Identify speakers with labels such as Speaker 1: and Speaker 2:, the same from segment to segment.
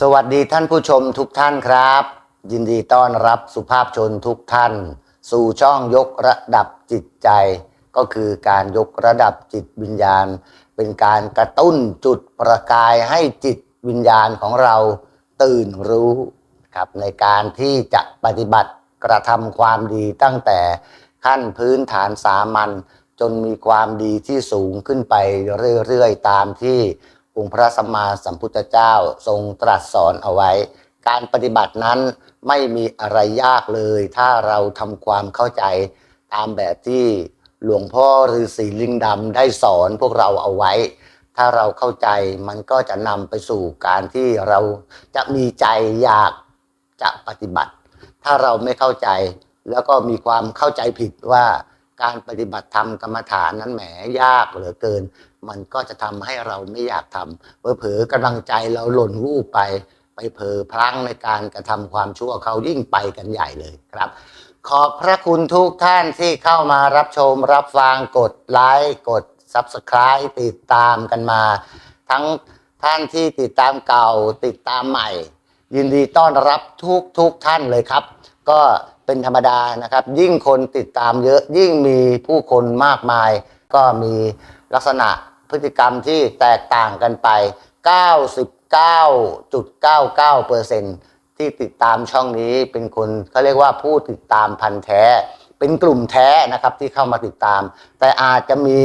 Speaker 1: สวัสดีท่านผู้ชมทุกท่านครับ ยินดีต้อนรับสุภาพชนทุกท่าน สู่ช่องยกระดับจิตใจ ก็คือการยกระดับจิตวิญญาณ เป็นการกระตุ้นจุดประกายให้จิตวิญญาณของเราตื่นรู้ครับในการที่จะปฏิบัติกระทำความดีตั้งแต่ขั้นพื้นฐานสามัญจนมีความดีที่สูงขึ้นไปเรื่อยๆ ตามที่ องค์พระสัมมาสัมพุทธเจ้าทรงตรัสสอนเอาไว้ การปฏิบัตินั้นไม่มีอะไรยากเลย ถ้าเราทำความเข้าใจตามแบบที่หลวงพ่อฤาษีลิงดำได้สอนพวกเราเอาไว้ ถ้าเราเข้าใจมันก็จะนำไปสู่การที่เราจะมีใจอยากจะปฏิบัติ ถ้าเราไม่เข้าใจแล้วก็มีความเข้าใจผิดว่า การปฏิบัติธรรมกรรมฐานนั้นแหมยากเหลือเกิน มันก็จะทำให้เราไม่อยากทำเผลอๆกำลังใจเราหล่นวูบไป ไปเผลอพลั้งในการกระทำความชั่วเขายิ่งไปกันใหญ่เลยครับ ขอบพระคุณทุกท่านที่เข้ามารับชมรับฟังกดไลค์กด Subscribe ติดตามกันมา ทั้งท่านที่ติดตามเก่าติดตามใหม่ ยินดีต้อนรับทุกทุกท่านเลยครับ ก็ เป็นธรรมดานะครับ ยิ่งคนติดตามเยอะยิ่งมีผู้คนมากมาย ก็มีลักษณะพฤติกรรมที่แตกต่างกันไป 99.99%ที่ติดตามช่องนี้เป็นคนเขาเรียกว่าผู้ติดตามพันแท้ เป็นกลุ่มแท้นะครับที่เข้ามาติดตาม แต่อาจจะมี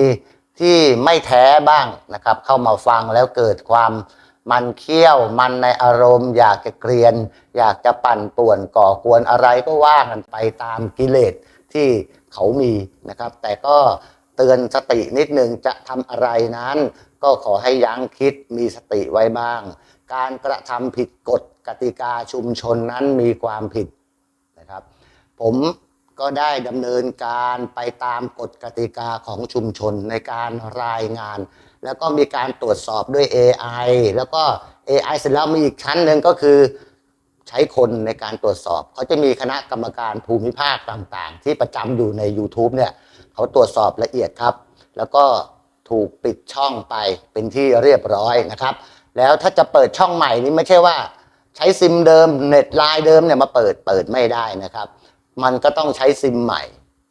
Speaker 1: ที่ไม่แท้บ้างนะครับ เข้ามาฟังแล้วเกิดความ มันเคี้ยวมันในอารมณ์ อยากจะเกรียน อยากจะปั่นป่วนก่อกวนอะไรก็ว่ากันไปตามกิเลสที่เขามีนะครับ แต่ก็เตือนสตินิดนึงจะทำอะไรนั้น ก็ขอให้ยั้งคิดมีสติไว้บ้าง การกระทำผิดกฎกติกาชุมชนนั้นมีความผิดนะครับ ผมก็ได้ดำเนินการไปตามกฎกติกาของชุมชนในการรายงาน แล้วก็มีการตรวจสอบด้วย AI แล้วก็ AI เสร็จแล้วมีอีกชั้นหนึ่งก็คือใช้คนในการตรวจสอบ เขาจะมีคณะกรรมการภูมิภาคต่างๆ ที่ประจำอยู่ใน YouTube เนี่ยเขาตรวจสอบละเอียดครับ แล้วก็ถูกปิดช่องไปเป็นที่เรียบร้อยนะครับ แล้วถ้าจะเปิดช่องใหม่นี้ไม่ใช่ว่า ใช้ซิมเดิมเน็ตไลน์เดิมเนี่ยมาเปิดเปิดไม่ได้นะครับ มันก็ต้องใช้ซิมใหม่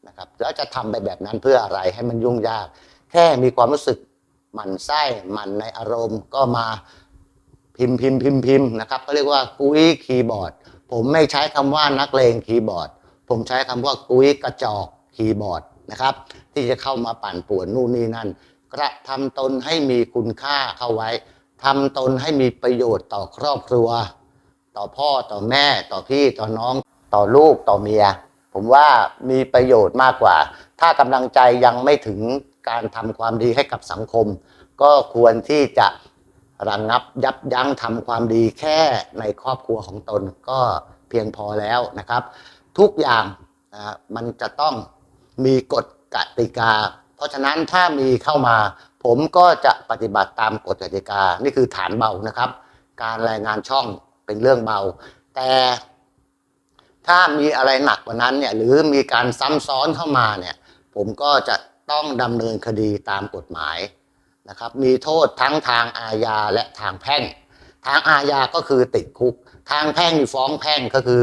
Speaker 1: นะครับแล้วจะทำไปแบบนั้นเพื่ออะไรให้มันยุ่งยาก แค่มีความรู้สึก หมันไส้หมันในอารมณ์ก็มาพิมพ์พิมพ์พิมพ์พิมพ์นะครับก็เรียกว่ากุ้ยคีย์บอร์ด ผมไม่ใช้คำว่านักเลงคีย์บอร์ด ผมใช้คำว่ากุ้ยกระจอกคีย์บอร์ดนะครับ ที่จะเข้ามาปั่นป่วนนู่นนี่นั่น กระทำตนให้มีคุณค่าเข้าไว้ทำตนให้มีประโยชน์ต่อครอบครัว ต่อพ่อต่อแม่ต่อพี่ต่อน้องต่อลูกต่อเมีย ผมว่ามีประโยชน์มากกว่า ถ้ากำลังใจยังไม่ถึง การทำความดีให้กับสังคม ก็ควรที่จะระงงับยับยั้งทำความดีแค่ในครอบครัวของตนก็เพียงพอแล้วนะครับ ทุกอย่างนะมันจะต้องมีกฎกติกา เพราะฉะนั้นถ้ามีเข้ามา ผมก็จะปฏิบัติตามกฎกติกา นี่คือฐานเบานะครับ การรายงานช่องเป็นเรื่องเบา แต่ถ้ามีอะไรหนักกว่านั้นเนี่ยหรือมีการซ้ำซ้อนเข้ามาเนี่ยผมก็จะ ต้องดำเนินคดีตามกฎหมายนะครับ มีโทษทั้งทางอาญาและทางแพ่ง ทางอาญาก็คือติดคุก ทางแพ่งมีฟ้องแพ่งก็คือ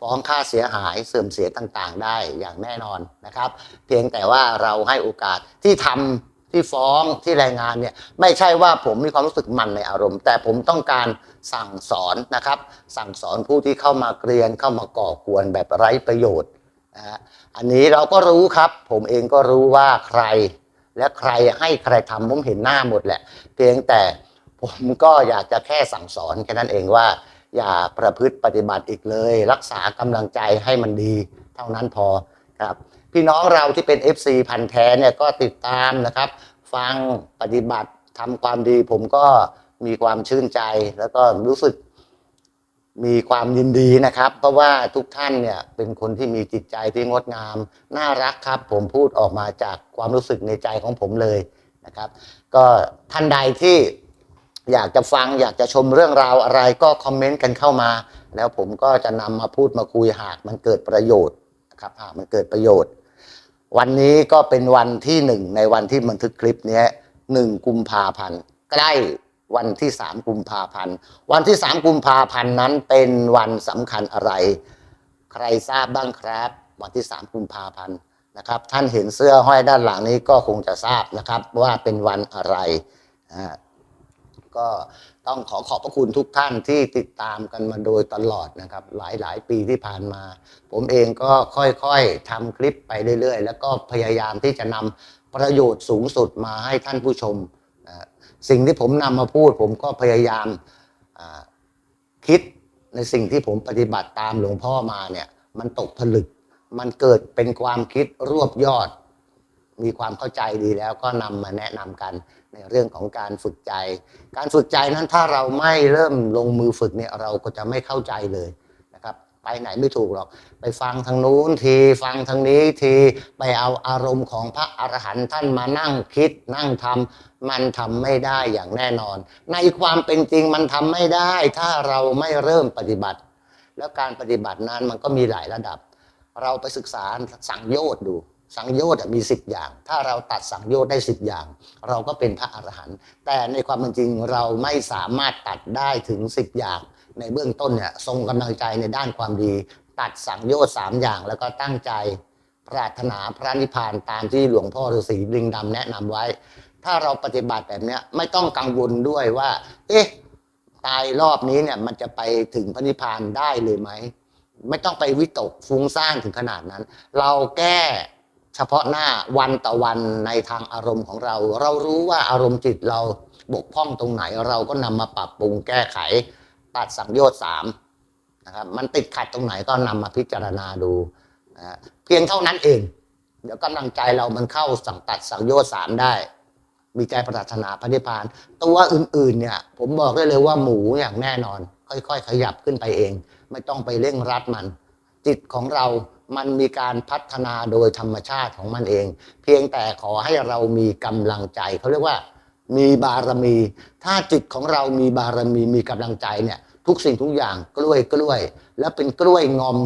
Speaker 1: ฟ้องค่าเสียหายเสื่อมเสียต่างๆ ได้อย่างแน่นอนนะครับ เพียงแต่ว่าเราให้โอกาสที่ทำที่ฟ้องที่รายงานเนี่ยไม่ใช่ว่าผมมีความรู้สึกมันในอารมณ์ แต่ผมต้องการสั่งสอนนะครับ สั่งสอนผู้ที่เข้ามาเกรียนเข้ามาก่อกวนแบบไร้ประโยชน์ นะฮะอันนี้เราก็รู้ครับ ผมเองก็รู้ว่าใคร และใครให้ใครทำผมเห็นหน้าหมดแหละ เพียงแต่ผมก็อยากจะแค่สั่งสอนแค่นั้นเองว่า อย่าประพฤติปฏิบัติอีกเลย รักษากำลังใจให้มันดีเท่านั้นพอครับพี่น้องเราที่เป็น FC พันธุ์แท้เนี่ยก็ติดตามนะครับ ฟังปฏิบัติทำความดี ผมก็มีความชื่นใจแล้วก็รู้สึก มีความยินดีนะครับ เพราะว่าทุกท่านเนี่ยเป็นคนที่มีจิตใจที่งดงาม น่ารักครับ ผมพูดออกมาจากความรู้สึกในใจของผมเลยนะครับ ก็ท่านใดที่อยากจะฟังอยากจะชมเรื่องราวอะไรก็คอมเมนต์กันเข้ามา แล้วผมก็จะนำมาพูดมาคุยหากมันเกิดประโยชน์นะครับหากมันเกิดประโยชน์ วันนี้ก็เป็นวันที่หนึ่งในวันที่บันทึกคลิปนี้หนึ่งกุมภาพันธ์ใกล้ วันที่ 3 กุมภาพันธ์ วันที่ 3 กุมภาพันธ์นั้นเป็นวันสำคัญอะไร ใครทราบบ้างครับ วันที่ 3 กุมภาพันธ์นะครับ ท่านเห็นเสื้อห้อยด้านหลังนี้ก็คงจะทราบนะครับว่าเป็นวันอะไรก็ต้องขอขอบพระคุณทุกท่านที่ติดตามกันมาโดยตลอดนะครับ หลายหลายปีที่ผ่านมา ผมเองก็ค่อยๆทำคลิปไปเรื่อยๆ แล้วก็พยายามที่จะนำประโยชน์สูงสุดมาให้ท่านผู้ชม สิ่งที่ผมนำมาพูด ผมก็พยายามคิดในสิ่งที่ผมปฏิบัติตามหลวงพ่อมาเนี่ยมันตกผลึก มันเกิดเป็นความคิดรวบยอด มีความเข้าใจดีแล้วก็นำมาแนะนำกันในเรื่องของการฝึกใจ การฝึกใจนั้นถ้าเราไม่เริ่มลงมือฝึกเนี่ยเราก็จะไม่เข้าใจเลย ไปไหนไม่ถูกหรอก ไปฟังทางนู้นทีฟังทางนี้ทีไปเอาอารมณ์ของพระอรหันต์ท่านมานั่งคิด นั่งทำมันทำไม่ได้อย่างแน่นอน ในความเป็นจริงมันทำไม่ได้ ถ้าเราไม่เริ่มปฏิบัติ แล้วการปฏิบัตินั้นมันก็มีหลายระดับ เราไปศึกษาสังโยชน์ดูสังโยชน์มีสิบอย่าง ถ้าเราตัดสังโยชน์ได้สิบอย่าง เราก็เป็นพระอรหันต์ แต่ในความเป็นจริงเราไม่สามารถตัดได้ถึงสิบอย่าง ในเบื้องต้นเนี่ยทรงกำลังใจในด้านความดี ตัดสังโยชน์สามอย่าง แล้วก็ตั้งใจปรารถนาพระนิพพานตามที่หลวงพ่อฤาษีลิงดำแนะนำไว้ ถ้าเราปฏิบัติแบบนี้ไม่ต้องกังวลด้วยว่า เอ๊ะตายรอบนี้เนี่ยมันจะไปถึงพระนิพพานได้เลยไหม ไม่ต้องไปวิตกฟุ้งซ่านถึงขนาดนั้น เราแก้เฉพาะหน้าวันต่อวันในทางอารมณ์ของเรา เรารู้ว่าอารมณ์จิตเราบกพร่องตรงไหนเราก็นำมาปรับปรุงแก้ไข ตัดสังโยชน์สามนะครับมันติดขัดตรงไหนก็นำมาพิจารณาดูนะเพียงเท่านั้นเอง เดี๋ยวกำลังใจเรามันเข้าสั่งตัดสังโยชน์สามได้ มีใจปรารถนาพระนิพพาน ตัวอื่นๆเนี่ยผมบอกได้เลยว่าหมูอย่างแน่นอน ค่อยๆ ขยับขึ้นไปเอง ไม่ต้องไปเร่งรัดมัน จิตของเรามันมีการพัฒนาโดยธรรมชาติของมันเอง เพียงแต่ขอให้เรามีกำลังใจเขาเรียกว่า มีบารมี ถ้าจิตของเรามีบารมีมีกำลังใจเนี่ย ทุกสิ่งทุกอย่างกล้วยกล้วย แล้วเป็นกล้วยงอม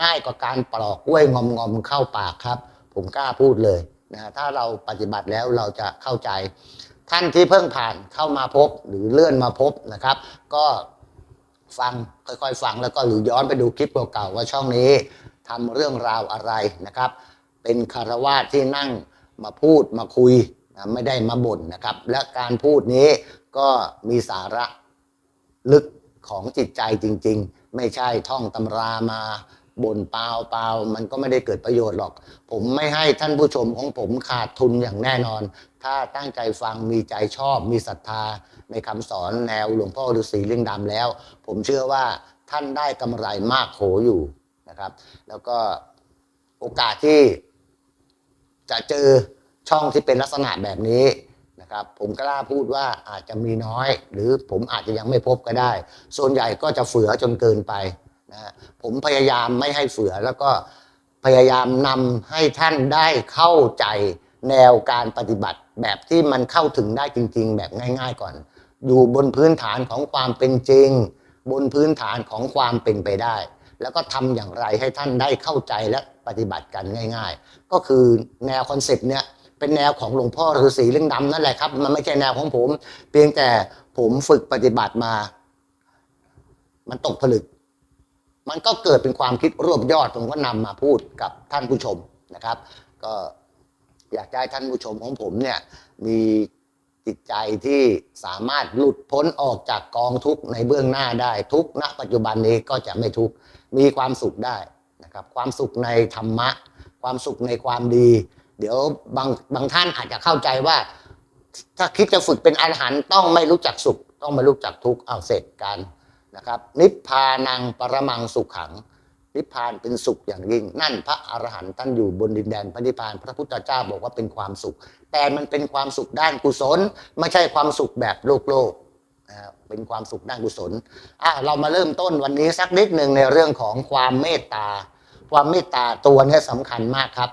Speaker 1: ง่ายกว่าการปลอกกล้วยงอมงอมเข้าปากครับ ผมกล้าพูดเลยนะถ้าเราปฏิบัติแล้วเราจะเข้าใจ ท่านที่เพิ่งผ่านเข้ามาพบหรือเลื่อนมาพบนะครับ ก็ฟังค่อยๆฟังแล้วก็หรือย้อนไปดูคลิปเก่าๆว่าช่องนี้ทำเรื่องราวอะไรนะครับ เป็นคารวาสที่นั่งมาพูดมาคุย นะไม่ได้มาบ่นนะครับ และการพูดนี้ก็มีสาระลึกของจิตใจจริง ๆ ไม่ใช่ท่องตำรามาบ่นเปล่าเปล่ามันก็ไม่ได้เกิดประโยชน์หรอก ผมไม่ให้ท่านผู้ชมของผมขาดทุนอย่างแน่นอน ถ้าตั้งใจฟังมีใจชอบ มีศรัทธา ในคำสอนแนวหลวงพ่อฤาษีเลิงดำแล้ว ผมเชื่อว่าท่านได้กำไรมากโขอยู่นะครับ แล้วก็โอกาสที่จะเจอ ช่องที่เป็นลักษณะแบบนี้นะครับผมกล้าพูดว่าอาจจะมีน้อย หรือผมอาจจะยังไม่พบก็ได้ ส่วนใหญ่ก็จะเฝือจนเกินไปนะฮะผมพยายามไม่ให้เฝือแล้วก็พยายามนำให้ท่านได้เข้าใจแนวการปฏิบัติแบบที่มันเข้าถึงได้จริง ๆ แบบง่าย ๆ ก่อน อยู่บนพื้นฐานของความเป็นจริง บนพื้นฐานของความเป็นไปได้ แล้วก็ทำอย่างไรให้ท่านได้เข้าใจและปฏิบัติกันง่าย ๆ ก็คือแนวคอนเซปต์เนี้ย เป็นแนวของหลวงพ่อฤาษีเล่องดำนั่นแหละครับ มันไม่ใช่แนวของผม เพียงแต่ผมฝึกปฏิบัติมา มันตกผลึก มันก็เกิดเป็นความคิดรวบยอดผมก็นำมาพูดกับท่านผู้ชมนะครับ ก็อยากให้ท่านผู้ชมของผมเนี่ยมีจิตใจที่สามารถหลุดพ้นออกจากกองทุกข์ในเบื้องหน้าได้ทุกณปัจจุบันนี้ก็จะไม่ทุกข์มีความสุขได้นะครับ ความสุขในธรรมะ ความสุขในความดี เดี๋ยวบางบางท่านอาจจะเข้าใจว่า ถ้าคิดจะฝึกเป็นอรหันต์ต้องไม่รู้จักสุข ต้องไม่รู้จักทุกข์เอาเสร็จกันนะครับ นิพพานังปรมังสุขขัง นิพพานเป็นสุขอย่างยิ่ง นั่นพระอรหันต์ท่านอยู่บนดินแดนพระนิพพานพระพุทธเจ้าบอกว่าเป็นความสุข แต่มันเป็นความสุขด้านกุศล ไม่ใช่ความสุขแบบโลกโลกนะครับเป็นความสุขด้านกุศลอะเรามาเริ่มต้นวันนี้สักนิดหนึ่งในเรื่องของความเมตตา ความเมตตาตัวนี้สำคัญมากครับ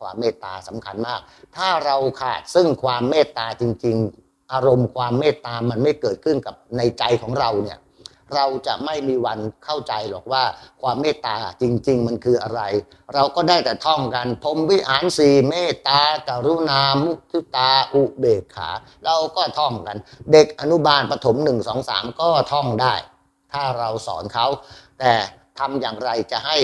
Speaker 1: ความเมตตาสำคัญมาก ถ้าเราขาดซึ่งความเมตตาจริง ๆ อารมณ์ความเมตตามันไม่เกิดขึ้นกับในใจของเราเนี่ยเราจะไม่มีวันเข้าใจหรอกว่าความเมตตาจริง ๆ มันคืออะไร เราก็ได้แต่ท่องกันพรมวิหารสีเมตตาการุณามุทิตาอุเบกขา เราก็ท่องกัน เด็กอนุบาลประถมหนึ่งสองสามก็ท่องได้ ถ้าเราสอนเขา แต่ทำอย่างไรจะให้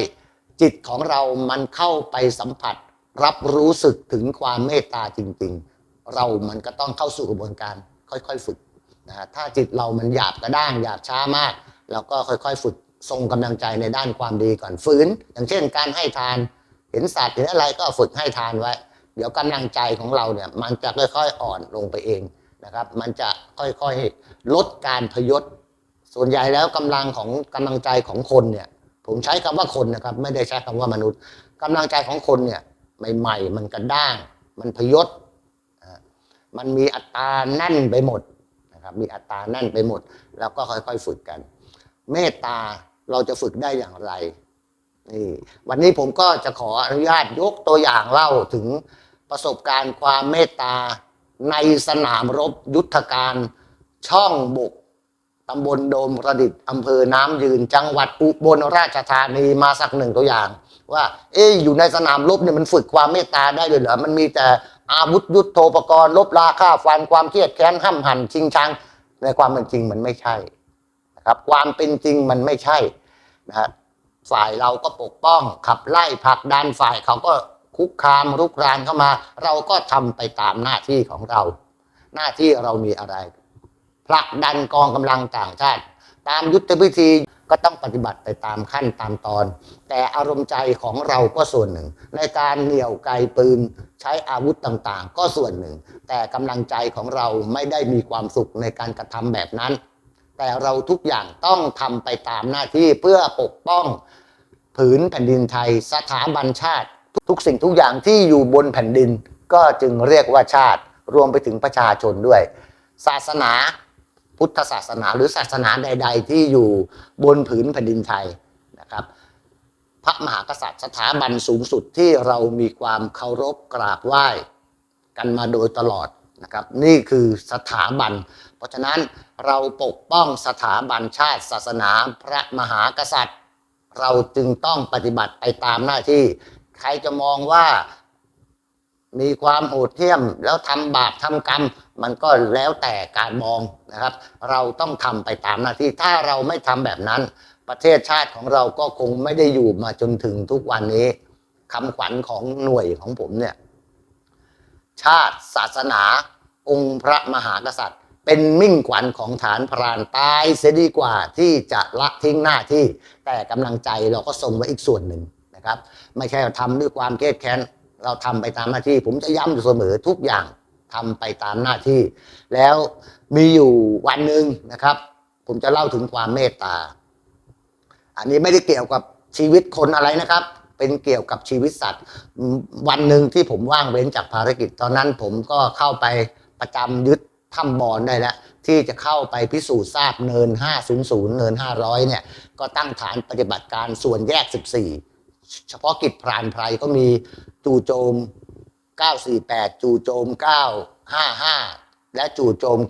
Speaker 1: จิตของเรามันเข้าไปสัมผัส รับรู้สึกถึงความเมตตาจริง ๆ เรามันก็ต้องเข้าสู่กระบวนการค่อยๆฝึกนะฮะถ้าจิตเรามันหยาบกระด้างหยาบช้ามากเราก็ค่อยๆ ฝึกทรงกำลังใจในด้านความดีก่อนฝืน อย่างเช่น การให้ทาน เห็นสัตว์เห็นอะไรก็ฝึกให้ทานไว้ เดี๋ยวกำลังใจของเราเนี่ยมันจะค่อยๆอ่อนลงไปเองนะครับ มันจะค่อยๆลดการพยศส่วนใหญ่แล้วกำลังของกำลังใจของคนเนี่ยผมใช้คำว่าคนนะครับไม่ได้ใช้คำว่ามนุษย์กำลังใจของคนเนี่ย ใหม่ ๆ มันกระด้าง มันพยศ มันมีอัตราแน่นไปหมดนะครับ มีอัตราแน่นไปหมด แล้วก็ค่อยๆฝึกกัน เมตตาเราจะฝึกได้อย่างไรนี่วันนี้ผมก็จะขออนุญาตยกตัวอย่างเล่าถึงประสบการณ์ความเมตตาในสนามรบยุทธการช่องบกตำบลโดมประดิษฐ์อำเภอน้ำยืน จังหวัดอุบลราชธานีมาสักหนึ่งตัวอย่าง ว่า เอ๊อยู่ในสนามรบเนี่ยมันฝึกความเมตตาได้เลยเหรอมันมีแต่อาวุธยุทโธปกรณ์ลบราฆ่าฟันความเครียดแค้นห้ำหั่นชิงชัง ในความเป็นจริงมันไม่ใช่นะครับความเป็นจริงมันไม่ใช่นะฮะฝ่ายเราก็ปกป้อง ขับไล่ผลักดันฝ่ายเขาก็คุกคามรุกรานเข้ามา เราก็ทำไปตามหน้าที่ของเรา หน้าที่เรามีอะไรผลักดันกองกำลังต่างชาติ ตามยุทธวิธี ก็ต้องปฏิบัติไปตามขั้นตามตอน แต่อารมณ์ใจของเราก็ส่วนหนึ่ง ในการเหนี่ยวไกลปืนใช้อาวุธต่างๆ ก็ส่วนหนึ่ง แต่กำลังใจของเราไม่ได้มีความสุขในการกระทำแบบนั้น แต่เราทุกอย่างต้องทำไปตามหน้าที่เพื่อปกป้องผืนแผ่นดินไทย สถาบันชาติ ทุกสิ่งทุกอย่างที่อยู่บนแผ่นดิน ก็จึงเรียกว่าชาติ รวมไปถึงประชาชนด้วย ศาสนา พุทธศาสนาหรือศาสนาใด ๆ ที่อยู่บนผืนแผ่นดินไทยนะครับ พระมหากษัตริย์สถาบันสูงสุดที่เรามีความเคารพกราบไหว้กันมาโดยตลอดนะครับ นี่คือสถาบัน เพราะฉะนั้นเราปกป้องสถาบันชาติ ศาสนาพระมหากษัตริย์ เราจึงต้องปฏิบัติไปตามหน้าที่ ใครจะมองว่ามีความโหดเหี้ยมแล้วทำบาปทำกรรม มันก็แล้วแต่การมองนะครับ เราต้องทำไปตามหน้าที่ถ้าเราไม่ทำแบบนั้น ประเทศชาติของเราก็คงไม่ได้อยู่มาจนถึงทุกวันนี้คำขวัญของหน่วยของผมเนี่ยชาติศาสนา องค์พระมหากษัตริย์ เป็นมิ่งขวัญของฐานพรานตายเสียดีกว่าที่จะละทิ้งหน้าที่ แต่กำลังใจเราก็ส่งไว้อีกส่วนหนึ่งนะครับ ไม่ใช่ทำด้วยความเครียดแค้นเราทำไปตามหน้าที่ ผมจะย้ำอยู่เสมอทุกอย่าง ทำไปตามหน้าที่ แล้วมีอยู่วันหนึ่งนะครับ ผมจะเล่าถึงความเมตตา อันนี้ไม่ได้เกี่ยวกับชีวิตคนอะไรนะครับ เป็นเกี่ยวกับชีวิตสัตว์ วันหนึ่งที่ผมว่างเว้นจากภารกิจ ตอนนั้นผมก็เข้าไปประจำยึดถ้ำบอลได้แล้วที่จะเข้าไปพิสูจน์ทราบเนิน 500 เนิน 500 เนี่ย ก็ตั้งฐานปฏิบัติการส่วนแยก 14 เฉพาะกิจพรานไพรก็มีจู่โจม 948 จู่โจม 955 และจู่โจม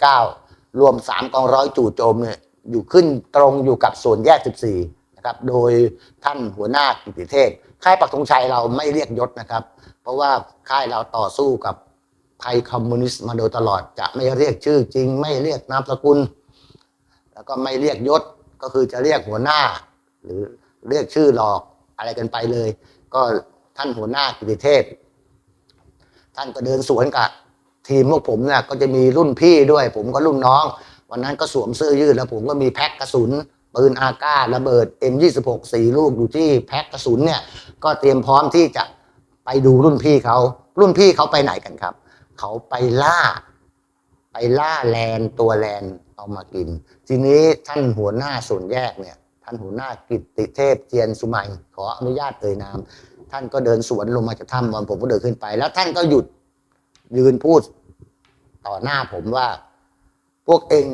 Speaker 1: 909 รวม 3 กองร้อยจู่โจมเนี่ยอยู่ขึ้นตรงอยู่กับส่วนแยก 14 นะครับ โดยท่านหัวหน้ากิติเทพ ค่ายปักธงชัยเราไม่เรียกยศนะครับ เพราะว่าค่ายเราต่อสู้กับภัยคอมมิวนิสต์มาโดยตลอด จะไม่เรียกชื่อจริง ไม่เรียกนามสกุล แล้วก็ไม่เรียกยศ ก็คือจะเรียกหัวหน้า หรือเรียกชื่อหลอกอะไรกันไปเลย ก็ท่านหัวหน้ากิติเทพ ท่านก็เดินสวนกับทีมพวกผมเนี่ยก็จะมีรุ่นพี่ด้วย ผมก็รุ่นน้อง วันนั้นก็สวมเสื้อยืดแล้วผมก็มีแพ็คกระสุนปืนอาก้าระเบิด M26 สี่ลูกอยู่ที่แพ็คกระสุนเนี่ยก็เตรียมพร้อมที่จะไปดูรุ่นพี่เขารุ่นพี่เขาไปไหนกันครับ เขาไปล่า ไปล่าแลนตัวแลนเอามากิน ทีนี้ท่านหัวหน้าส่วนแยกเนี่ย ท่านหัวหน้ากิตติเทพเจียนสุมัยขออนุญาตเอ่ยนาม ท่านก็เดินสวนลงมาจากถ้ำวันผมก็เดินขึ้นไป แล้วท่านก็หยุดยืนพูดต่อหน้าผมว่า พวกเอง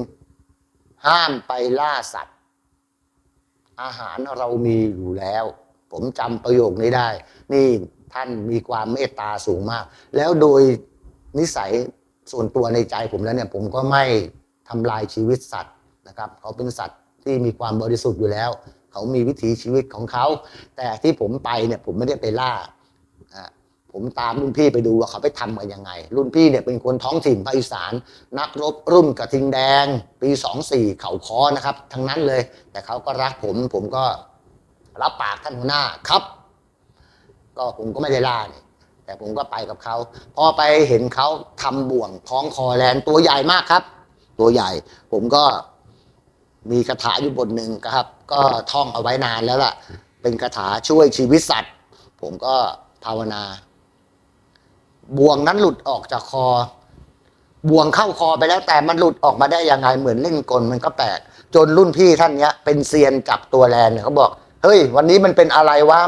Speaker 1: ห้ามไปล่าสัตว์ อาหารเรามีอยู่แล้ว ผมจำประโยคนี้ได้ นี่ท่านมีความเมตตาสูงมาก แล้วโดยนิสัยส่วนตัวในใจผมแล้วเนี่ย ผมก็ไม่ทำลายชีวิตสัตว์นะครับ เขาเป็นสัตว์ที่มีความบริสุทธิ์อยู่แล้ว เขามีวิถีชีวิตของเขา แต่ที่ผมไปเนี่ยผมไม่ได้ไปล่าผมตามรุ่นพี่ไปดูว่าเขาไปทำกันยังไง รุ่นพี่เนี่ยเป็นคนท้องถิ่นภาคอีสาน นักรบรุ่นกระทิงแดง ปีสองสี่เขาคอนะครับ ทั้งนั้นเลย แต่เขาก็รักผม ผมก็รับปากท่านหัวหน้าครับ ก็ผมก็ไม่ได้ล่าเนี่ยแต่ผมก็ไปกับเขาพอไปเห็นเขาทำบ่วงคล้องคอแลนตัวใหญ่มากครับ ตัวใหญ่ผมก็ มีคาถาอยู่บทหนึ่งครับ ก็ท่องเอาไว้นานแล้วล่ะ เป็นคาถาช่วยชีวิตสัตว์ ผมก็ภาวนา บ่วงนั้นหลุดออกจากคอ บ่วงเข้าคอไปแล้วแต่มันหลุดออกมาได้ยังไงเหมือนเล่นกลมันก็แปลกจนรุ่นพี่ท่านเนี้ย เป็นเซียนจับตัวแลนเนี่ยเขาบอก เฮ้ย วันนี้มันเป็นอะไรวะ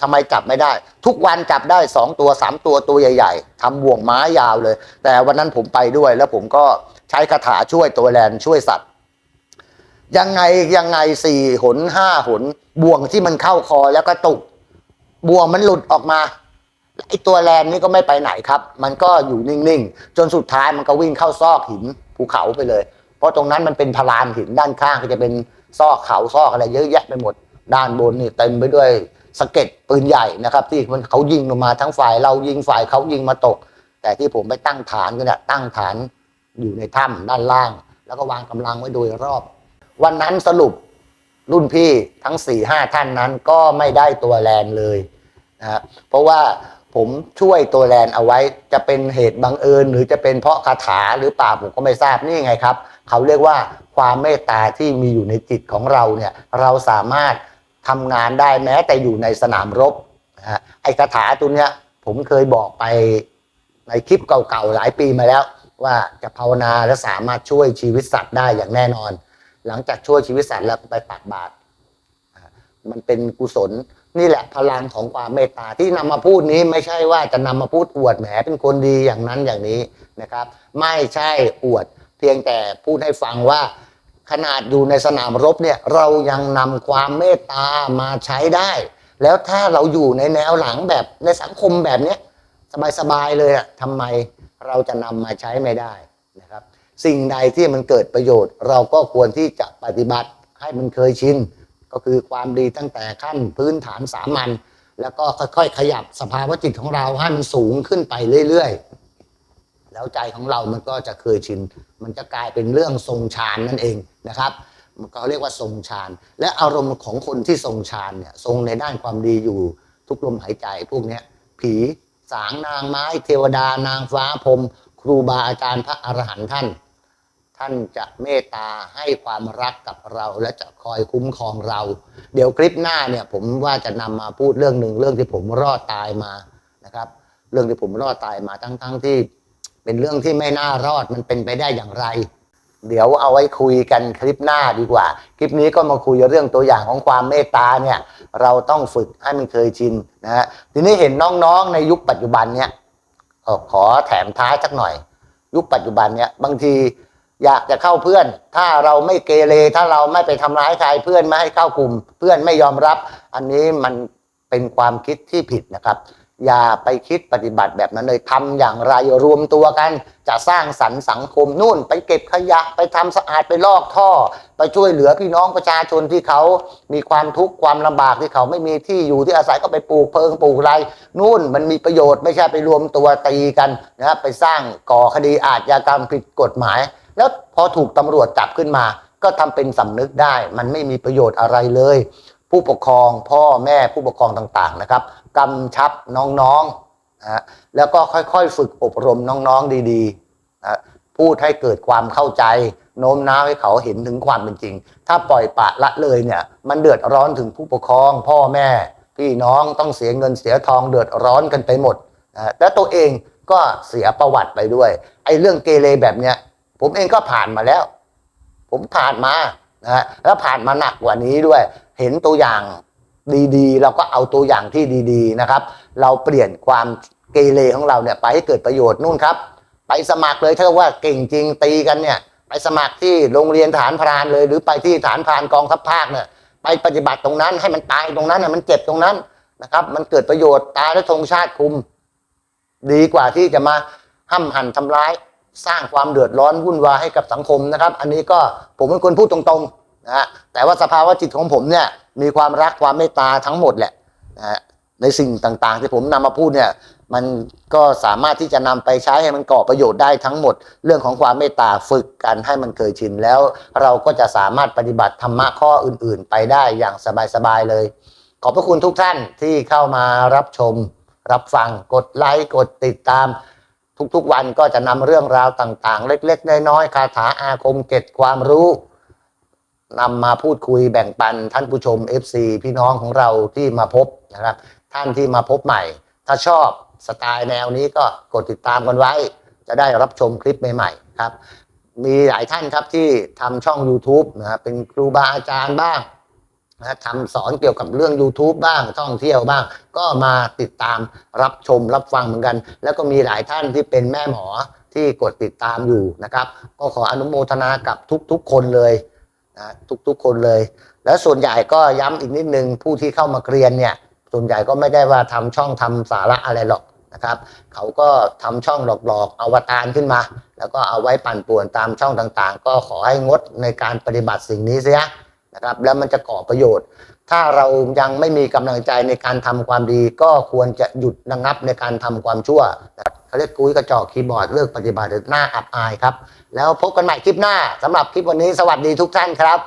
Speaker 1: ทำไมจับไม่ได้ ทุกวันจับได้สองตัวสามตัวตัวใหญ่ ๆทำบ่วงไม้ยาวเลย แต่วันนั้นผมไปด้วย แล้วผมก็ใช้คาถาช่วยตัวแลนช่วยสัตว์ ยังไงยังไงสี่หนห้าหนบ่วงที่มันเข้าคอแล้วก็ตุก บ่วงมันหลุดออกมาไอตัวแลนนี่ก็ไม่ไปไหนครับ มันก็อยู่นิ่งๆ จนสุดท้ายมันก็วิ่งเข้าซอกหินภูเขาไปเลย เพราะตรงนั้นมันเป็นพลานหินด้านข้างก็จะเป็นซอกเขาซอกอะไรเยอะแยะไปหมด ด้านบนนี่เต็มไปด้วยสะเก็ดปืนใหญ่นะครับ ที่มันเขายิงลงมาทั้งฝ่ายเรายิงฝ่ายเขายิงมาตก แต่ที่ผมไปตั้งฐานกันเนี่ยตั้งฐานอยู่ในถ้ำด้านล่าง แล้วก็วางกำลังไว้โดยรอบ วันนั้นสรุปรุ่นพี่ทั้งสี่ห้าท่านนั้นก็ไม่ได้ตัวแลนเลยนะเพราะว่าผมช่วยตัวแลนเอาไว้จะเป็นเหตุบังเอิญ หรือจะเป็นเพราะคาถาหรือเปล่าผมก็ไม่ทราบนี่ไงครับ เขาเรียกว่าความเมตตาที่มีอยู่ในจิตของเราเนี่ยเราสามารถทำงานได้แม้แต่อยู่ในสนามรบนะฮะไอ้คาถาตัวเนี้ยผมเคยบอกไปในคลิปเก่าๆหลายปีมาแล้ว ว่าจะภาวนาและสามารถช่วยชีวิตสัตว์ได้อย่างแน่นอน หลังจากช่วยชีวิตสัตว์แล้วไปตักบาตรมันเป็นกุศลนี่แหละพลังของความเมตตาที่นำมาพูดนี้ไม่ใช่ว่าจะนำมาพูดอวดแหมเป็นคนดีอย่างนั้นอย่างนี้นะครับ ไม่ใช่อวด เพียงแต่พูดให้ฟังว่าขนาดอยู่ในสนามรบเนี่ยเรายังนำความเมตตามาใช้ได้ แล้วถ้าเราอยู่ในแนวหลังแบบในสังคมแบบเนี้ยสบายๆเลยอะทำไมเราจะนำมาใช้ไม่ได้ สิ่งใดที่มันเกิดประโยชน์ เราก็ควรที่จะปฏิบัติให้มันเคยชินก็คือความดีตั้งแต่ขั้นพื้นฐานสามัญแล้วก็ค่อยๆ ขยับสภาวะจิตของเราให้มันสูงขึ้นไปเรื่อยๆ แล้วใจของเรามันก็จะเคยชิน มันจะกลายเป็นเรื่องทรงฌานนั่นเองนะครับมันก็เรียกว่าทรงฌาน และอารมณ์ของคนที่ทรงฌานเนี่ยทรงในด้านความดีอยู่ทุกลมหายใจพวกเนี้ยผีสางนางไม้ เทวดานางฟ้าพรมครูบาอาจารย์พระอรหันต์ท่าน ท่านจะเมตตาให้ความรักกับเราและจะคอยคุ้มครองเรา เดี๋ยวคลิปหน้าเนี่ยผมว่าจะนำมาพูดเรื่องหนึ่งเรื่องที่ผมรอดตายมานะครับ เรื่องที่ผมรอดตายมาทั้งๆทที่ เป็นเรื่องที่ไม่น่ารอดมันเป็นไปได้อย่างไร เดี๋ยวเอาไว้คุยกันคลิปหน้าดีกว่า คลิปนี้ก็มาคุยเรื่องตัวอย่างของความเมตตาเนี่ยเราต้องฝึกให้มันเคยชินนะฮะทีนี้เห็นน้องๆในยุคปัจจุบันเนี่ยขอแถมท้ายสักหน่อย ยุคปัจจุบันเนี่ยบางที อยากจะเข้าเพื่อน ถ้าเราไม่เกเรถ้าเราไม่ไปทำร้ายใครเพื่อนไม่ให้เข้ากลุ่ม เพื่อนไม่ยอมรับ อันนี้มันเป็นความคิดที่ผิดนะครับ อย่าไปคิดปฏิบัติแบบนั้นเลยทำอย่างไรรวมตัวกัน จะสร้างสรรค์สังคมนู่น ไปเก็บขยะไปทำสะอาดไปลอกท่อ ไปช่วยเหลือพี่น้องประชาชนที่เขามีความทุกข์ความลำบากที่เขาไม่มีที่อยู่ที่อาศัยก็ไปปลูกเพิงปลูกไรนู่นมันมีประโยชน์ไม่ใช่ไปรวมตัวตีกันนะครับไปสร้างก่อคดีอาชญากรรมผิดกฎหมาย แล้วพอถูกตำรวจจับขึ้นมา ก็ทำเป็นสำนึกได้ มันไม่มีประโยชน์อะไรเลย ผู้ปกครองพ่อแม่ผู้ปกครองต่างๆนะครับกำชับน้องๆนะฮะแล้วก็ค่อยๆฝึกอบรมน้องๆดีๆนะพูดให้เกิดความเข้าใจโน้มน้าวให้เขาเห็นถึงความเป็นจริง ถ้าปล่อยปละละเลยเนี่ยมันเดือดร้อนถึงผู้ปกครอง พ่อแม่พี่น้องต้องเสียเงินเสียทองเดือดร้อนกันไปหมดนะและตัวเองก็เสียประวัติไปด้วยไอ้เรื่องเกเรแบบเนี้ย ผมเองก็ผ่านมาแล้ว ผมผ่านมานะฮะแล้วผ่านมาหนักกว่านี้ด้วย เห็นตัวอย่างดีๆ เราก็เอาตัวอย่างที่ดีๆนะครับ เราเปลี่ยนความเกเรของเราเนี่ยไปให้เกิดประโยชน์นู่นครับ ไปสมัครเลยถ้าว่าเก่งจริงตีกันเนี่ย ไปสมัครที่โรงเรียนฐานพรานเลย หรือไปที่ฐานพรานกองทัพภาคเนี่ยไปปฏิบัติตรงนั้นให้มันตายตรงนั้นน่ะมันเจ็บตรงนั้นนะครับ มันเกิดประโยชน์ตายแล้วธงชาติคุม ดีกว่าที่จะมาห้ำหั่นทำร้าย สร้างความเดือดร้อนวุ่นวายให้กับสังคมนะครับ อันนี้ก็ผมเป็นคนพูดตรงๆนะฮะแต่ว่าสภาวะจิตของผมเนี่ยมีความรักความเมตตาทั้งหมดแหละนะฮะในสิ่งต่างๆ ที่ผมนำมาพูดเนี่ยมันก็สามารถที่จะนำไปใช้ให้มันก่อประโยชน์ได้ทั้งหมด เรื่องของความเมตตาฝึกกันให้มันเคยชินแล้ว เราก็จะสามารถปฏิบัติธรรมะข้ออื่น ๆ ไปได้อย่างสบายๆเลย ขอบพระคุณทุกท่านที่เข้ามารับชม รับฟังกดไลค์กดติดตาม ทุกๆวันก็จะนำเรื่องราวต่างๆ เล็กๆ น้อยๆคาถาอาคมเก็ดความรู้นำมาพูดคุยแบ่งปันท่านผู้ชม FC พี่น้องของเราที่มาพบนะครับ ท่านที่มาพบใหม่ ถ้าชอบสไตล์แนวนี้ก็กดติดตามกันไว้ จะได้รับชมคลิปใหม่ๆครับ มีหลายท่านครับที่ทำช่อง YouTube นะครับเป็นครูบาอาจารย์บ้าง นะทำสอนเกี่ยวกับเรื่อง YouTube บ้างท่องเที่ยวบ้าง ก็มาติดตามรับชมรับฟังเหมือนกัน แล้วก็มีหลายท่านที่เป็นแม่หมอที่กดติดตามอยู่นะครับ ก็ขออนุโมทนากับทุกๆคนเลยนะทุกๆคนเลย แล้วส่วนใหญ่ก็ย้ำอีกนิดนึงผู้ที่เข้ามาเรียนเนี่ยส่วนใหญ่ก็ไม่ได้ว่าทำช่องทำสาระอะไรหรอกนะครับ เขาก็ทำช่องหลอกๆอวตารขึ้นมา แล้วก็เอาไว้ปั่นป่วนตามช่องต่างๆ ก็ขอให้งดในการปฏิบัติสิ่งนี้เสีย นะครับ แล้วมันจะก่อประโยชน์ ถ้าเรายังไม่มีกำลังใจในการทำความดี ก็ควรจะหยุดระงับในการทำความชั่วนะครับเขาเรียกกุ้ยกระจอกคีย์บอร์ดเลิกปฏิบัติหน้าอับอายครับ แล้วพบกันใหม่คลิปหน้าสำหรับคลิปวันนี้สวัสดีทุกท่านครับ